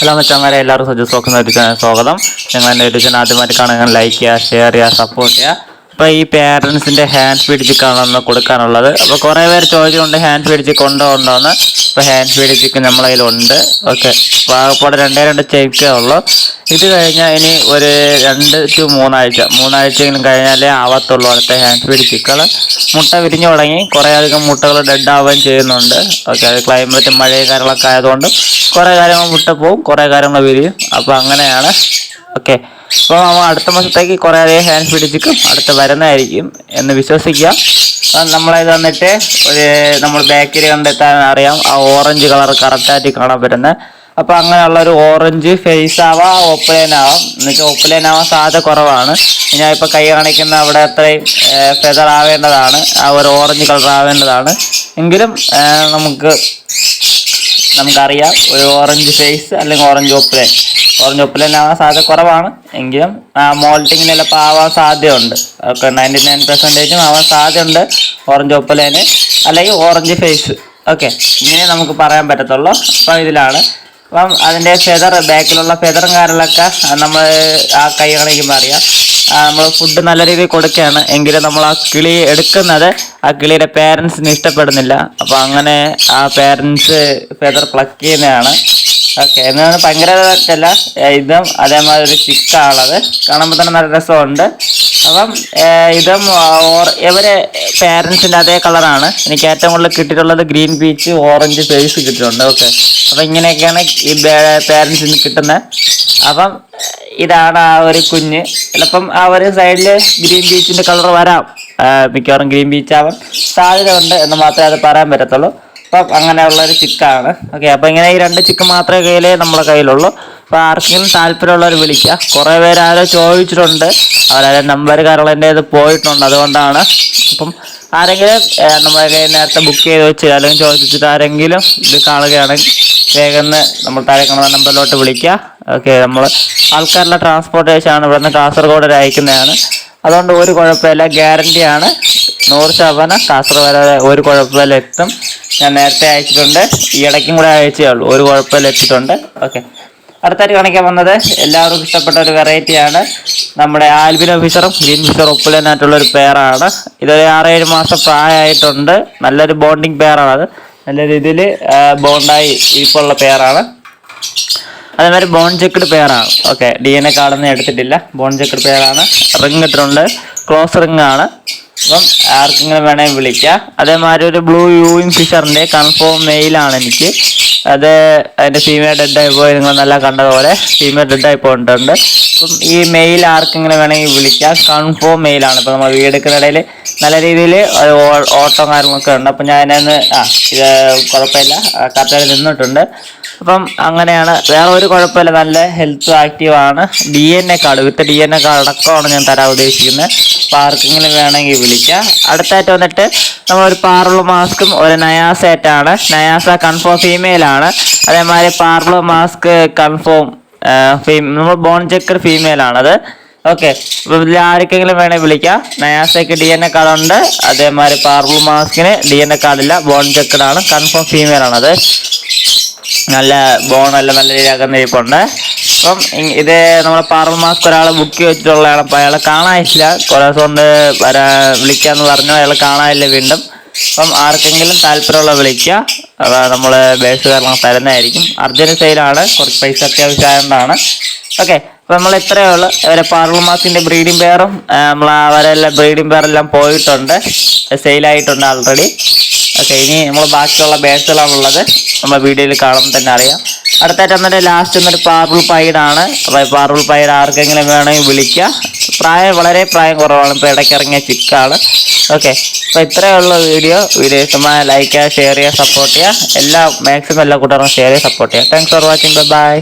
Hello മച്ചാമാരെ എല്ലാവരും സജസ് നോക്കുന്ന ഒരു സ്വാഗതം. ഞങ്ങൾ എന്റെ ഒരു ചാനൽ ആദ്യമായിട്ട് കാണുക ലൈക്ക് ചെയ്യുക ഷെയർ ചെയ്യുക സപ്പോർട്ട് ചെയ്യുക. അപ്പോൾ ഈ പേരൻസിന്റെ ഹാൻഡ് ഫീഡ് ചിക്കാണ് കൊടുക്കാനുള്ളത്. അപ്പോൾ കുറേ പേര് ചോദിച്ചുകൊണ്ട് ഹാൻഡ് ഫീഡ് ചിക്ക് ഉണ്ടോ ഉണ്ടോ എന്ന്. ഇപ്പോൾ ഹാൻഡ് ഫീഡ് ചിക്ക് നമ്മളെ കയ്യിലുണ്ട്. ഓക്കെ. പാകപ്പാട് രണ്ടേ രണ്ട് ചെക്കേ ഉള്ളൂ. ഇത് കഴിഞ്ഞാൽ ഇനി ഒരു രണ്ട് ടു മൂന്നാഴ്ച. മൂന്നാഴ്ചയെങ്കിലും കഴിഞ്ഞാലേ ആവത്തുള്ളൂ അടുത്ത ഹാൻഡ് ഫീഡ് മുട്ട വിരിഞ്ഞു തുടങ്ങി. കുറേ അധികം മുട്ടകൾ ഡെഡ് ആവുകയും ചെയ്യുന്നുണ്ട്. ഓക്കെ. അത് ക്ലൈമറ്റും മഴയും കാര്യങ്ങളൊക്കെ ആയതുകൊണ്ട് കുറേ കാര്യങ്ങൾ മുട്ട പോവും കുറേ കാര്യങ്ങൾ വിരിയും. അപ്പോൾ അങ്ങനെയാണ്. ഓക്കെ. അപ്പോൾ നമ്മൾ അടുത്ത മാസത്തേക്ക് കുറേ അധികം ഹാൻഡ് ഫീഡ് ചിക്കും അടുത്ത് വരുന്നതായിരിക്കും എന്ന് വിശ്വസിക്കാം. അപ്പം നമ്മളിത് വന്നിട്ട് ഒരു നമ്മൾ ബേക്കറി കണ്ടെത്താൻ അറിയാം. ആ ഓറഞ്ച് കളർ കറക്റ്റായിട്ട് കാണാൻ പറ്റുന്നത്. അപ്പോൾ അങ്ങനെയുള്ള ഒരു ഓറഞ്ച് ഫേസ് ആവാം ഓപ്പലൈൻ ആവാം. എന്നുവെച്ചാൽ ഓപ്പലൈൻ ആവാൻ സാധ്യത കുറവാണ്. ഞാൻ ഇപ്പോൾ കൈ കാണിക്കുന്ന അവിടെ അത്രയും ഫെദർ ആവേണ്ടതാണ്. ആ ഒരു ഓറഞ്ച് കളർ ആവേണ്ടതാണ്. എങ്കിലും നമുക്ക് നമുക്കറിയാം. ഒരു ഓറഞ്ച് ഫേസ് അല്ലെങ്കിൽ ഓറഞ്ച് ഒപ്പലൻ ഓറഞ്ച് ഒപ്പലൻ ആവാൻ സാധ്യത കുറവാണ്. എങ്കിലും മോൾട്ടിങ്ങിന് ചിലപ്പോൾ ആവാൻ സാധ്യതയുണ്ട്. ഒക്കെ നയന്റി നയൻ പെർസെന്റേജും ആവാൻ സാധ്യതയുണ്ട് ഓറഞ്ച് ഒപ്പലേന് അല്ലെങ്കിൽ ഓറഞ്ച് ഫേസ് ഓക്കെ ഇങ്ങനെ നമുക്ക് പറയാൻ പറ്റത്തുള്ളൂ. അപ്പോൾ ഇതിലാണ് അപ്പം അതിന്റെ ഫെദർ ബാക്കിലുള്ള ഫെദറും കാര്യങ്ങളൊക്കെ നമ്മൾ ആ കൈ കാണിക്കുമ്പോൾ നമ്മൾ ഫുഡ് നല്ല രീതിയിൽ കൊടുക്കുകയാണ്. എങ്കിലും നമ്മൾ ആ കിളി എടുക്കുന്നത് ആ കിളിയുടെ പേരൻസിന് ഇഷ്ടപ്പെടുന്നില്ല. അപ്പോൾ അങ്ങനെ ആ പേരൻസ് ഫെദർ പ്ലക്ക് ചെയ്യുന്നതാണ്. ഓക്കെ എന്നാണ് ഭയങ്കര ഇതും അതേമാതിരി ഒരു ചിക്കാണത് കാണുമ്പോൾ തന്നെ നല്ല രസമുണ്ട്. അപ്പം ഇതും ഇവരെ പാരൻസിന്റെ അതേ കളറാണ്. എനിക്ക് ഏറ്റവും കൂടുതൽ കിട്ടിയിട്ടുള്ളത് ഗ്രീൻ പീച്ച് ഓറഞ്ച് ഫേസ് കിട്ടിയിട്ടുണ്ട്. ഓക്കെ. അപ്പം ഇങ്ങനെയൊക്കെയാണ് ഈ പേരൻസിന് കിട്ടുന്നത് അപ്പം ഇതാണ് ആ ഒരു കുഞ്ഞ്. ചിലപ്പം ആ ഒരു സൈഡിൽ ഗ്രീൻ ബീച്ചിന്റെ കളർ വരാം. മിക്കവാറും ഗ്രീൻ ബീച്ച് ആവാൻ സാധ്യത ഉണ്ട് എന്ന് മാത്രമേ അത് പറയാൻ പറ്റത്തുള്ളൂ. അപ്പം അങ്ങനെയുള്ള ഒരു ചിക്കാണ്. ഓക്കെ. അപ്പം ഇങ്ങനെ ഈ രണ്ട് ചിക്ക് മാത്രമേ കയ്യിലേ നമ്മുടെ കയ്യിലുള്ളൂ. അപ്പോൾ ആർക്കെങ്കിലും താല്പര്യമുള്ളവർ വിളിക്കുക. കുറേ പേര് ആരോ ചോദിച്ചിട്ടുണ്ട്. അവരെ നമ്പർ കാരണം എന്റെ പോയിട്ടുണ്ട്. അതുകൊണ്ടാണ് അപ്പം ആരെങ്കിലും നമ്മൾ നേരത്തെ ബുക്ക് ചെയ്ത് വെച്ച് അല്ലെങ്കിൽ ചോദിച്ചിട്ട് ആരെങ്കിലും ഇത് കാണുകയാണെങ്കിൽ വേഗം നമ്മൾ താഴെ കാണുന്ന നമ്പറിലോട്ട് വിളിക്കുക. ഓക്കെ നമ്മൾ ആൾക്കാരുടെ ട്രാൻസ്പോർട്ടേഷൻ ആണ് ഇവിടുന്ന് കാസർഗോഡ് വരെ അയക്കുന്നതാണ്. അതുകൊണ്ട് ഒരു കുഴപ്പമില്ല. ഗ്യാരണ്ടിയാണ് നൂറ് ശതമാനം കാസർഗോഡ് വരെ ഒരു കുഴപ്പമില്ല. എത്തും. ഞാൻ നേരത്തെ അയച്ചിട്ടുണ്ട്. ഈ ഇടയ്ക്കും കൂടെ അയച്ചേ ഉള്ളൂ. ഒരു കുഴപ്പമില്ല എത്തിയിട്ടുണ്ട്. ഓക്കെ. അടുത്തായിട്ട് കാണിക്കാൻ വന്നത് എല്ലാവർക്കും ഇഷ്ടപ്പെട്ട ഒരു വെറൈറ്റിയാണ് നമ്മുടെ ആൽബിൻ ഓഫീസറും ഗ്രീൻ ഫിഷറും ഒപ്പുലനായിട്ടുള്ള ഒരു പെയറാണ് ഇതൊരു ആറേഴ് മാസം പ്രായമായിട്ടുണ്ട്. നല്ലൊരു ബോണ്ടിങ് പെയറാണത് നല്ല രീതിയിൽ ബോണ്ടായി ഇരിപ്പുള്ള പെയറാണ് അതേമാതിരി ബോൺ ചെക്കഡ് പെയറാണ് ഓക്കെ ഡി എൻ എ കാർഡൊന്നും എടുത്തിട്ടില്ല. ബോൺ ചെക്കഡ് പെയറാണ് റിങ് ഇട്ടിട്ടുണ്ട്. ക്ലോസ് റിങ് ആണ്. അപ്പം ആർക്കെങ്കിലും വേണമെങ്കിൽ വിളിക്കാം. അതേമാതിരി ഒരു ബ്ലൂ യൂയിങ് ഫിഷറിന്റെ കൺഫേം മെയിലാണ് എനിക്ക്. അത് അതിന്റെ ഫീമെയിൽ ഡെഡായി പോയി നിങ്ങൾ നല്ല കണ്ടതുപോലെ ഫീമെയിൽ ഡെഡായി പോയിട്ടുണ്ട്. അപ്പം ഈ മെയിൽ ആർക്കെങ്കിലും വേണമെങ്കിൽ വിളിക്കാം. കൺഫേം മെയിലാണ് ഇപ്പം നമ്മൾ വീടെടുക്കുന്നിടയിൽ നല്ല രീതിയിൽ ഓട്ടോ കാര്യങ്ങളൊക്കെ ഉണ്ട്. അപ്പം ഞാൻ അതിനകത്ത് ആ ഇത് കുഴപ്പമില്ല. കറക്റ്റായിട്ട് നിന്നിട്ടുണ്ട്. അപ്പം അങ്ങനെയാണ്. വേറെ ഒരു കുഴപ്പമില്ല. നല്ല ഹെൽത്ത് ആക്റ്റീവ് ആണ്. D N A card with D N A card അടക്കമാണ് ഞാൻ തരാൻ ഉദ്ദേശിക്കുന്നത്. അപ്പോൾ ആർക്കെങ്കിലും വേണമെങ്കിൽ വിളിക്കാം. അടുത്തായിട്ട് വന്നിട്ട് നമ്മളൊരു പാർലോ മാസ്കും ഒരു നയാസ സെറ്റാണ് നയാസ കൺഫേം ഫീമെയിൽ ആണ്. അതേമാതിരി പാർലോ മാസ്ക് കൺഫേം നമ്മൾ ബോൺ ചെക്കർ ഫീമെയിൽ ആണത് ഓക്കെ അപ്പോൾ ഇതിൽ ആർക്കെങ്കിലും വേണമെങ്കിൽ വിളിക്കാം. നയാസയ്ക്ക് ഡി എൻ എ കാർഡ് ഉണ്ട്. അതേമാതിരി പാർബിൾ മാസ്കിന് ഡി എൻ എ കാർഡില്ല ബോൺ ചെക്കഡാണ് കൺഫേം ഫീമെയിൽ ആണത് നല്ല ബോണെല്ലാം നല്ല രീതിയിൽ അകന്ന് ഇരിപ്പുണ്ട്. അപ്പം ഇത് നമ്മളെ മാസ്ക് ഒരാൾ ബുക്ക് വെച്ചിട്ടുള്ളതാണ് അപ്പം അയാളെ കാണാനില്ല. കുറേ ദിവസം കൊണ്ട് വരാ വിളിക്കാന്ന് പറഞ്ഞു. അയാളെ കാണാനില്ല വീണ്ടും. അപ്പം ആർക്കെങ്കിലും താല്പര്യമുള്ള വിളിക്കുക. നമ്മൾ ബേസ് കാരണം തരുന്നതായിരിക്കും. അർജന്റ് സെയിലാണ് കുറച്ച് പൈസ അത്യാവശ്യമായതുകൊണ്ടാണ് ഓക്കെ അപ്പം നമ്മൾ ഇത്രയേ ഉള്ളൂ. അവരെ പാർലർ മാസിന്റെ ബ്രീഡിംഗ് പെയറും നമ്മൾ അവരെല്ലാം ബ്രീഡിംഗ് പെയറെല്ലാം പോയിട്ടുണ്ട്. സെയിലായിട്ടുണ്ട് ആൾറെഡി ഓക്കെ ഇനി നമ്മൾ ബാക്കിയുള്ള ബേസുകളാണുള്ളത് നമ്മൾ വീഡിയോയിൽ കാണുമ്പോൾ തന്നെ അറിയാം. അടുത്തായിട്ട് എന്നിട്ട് ലാസ്റ്റ് എന്നൊരു പാർബിൾ പൈഡാണ് അപ്പോൾ പാർബിൾ പൈഡ് ആർക്കെങ്കിലും വേണമെങ്കിൽ വിളിക്കുക പ്രായം വളരെ പ്രായം കുറവാണ്. ഇപ്പോൾ ഇടയ്ക്ക് ഇറങ്ങിയ ചിക്കാണ് ഓക്കെ അപ്പോൾ ഇത്രയേ ഉള്ളൂ വീഡിയോ. വീഡിയോ ഇഷ്ടമായ ലൈക്ക് ചെയ്യുക ഷെയർ ചെയ്യുക സപ്പോർട്ട് ചെയ്യുക. എല്ലാ മാക്സിമം എല്ലാ കൂട്ടുകാരും ഷെയർ ചെയ്യുക സപ്പോർട്ട് ചെയ്യുക. Thanks for watching bye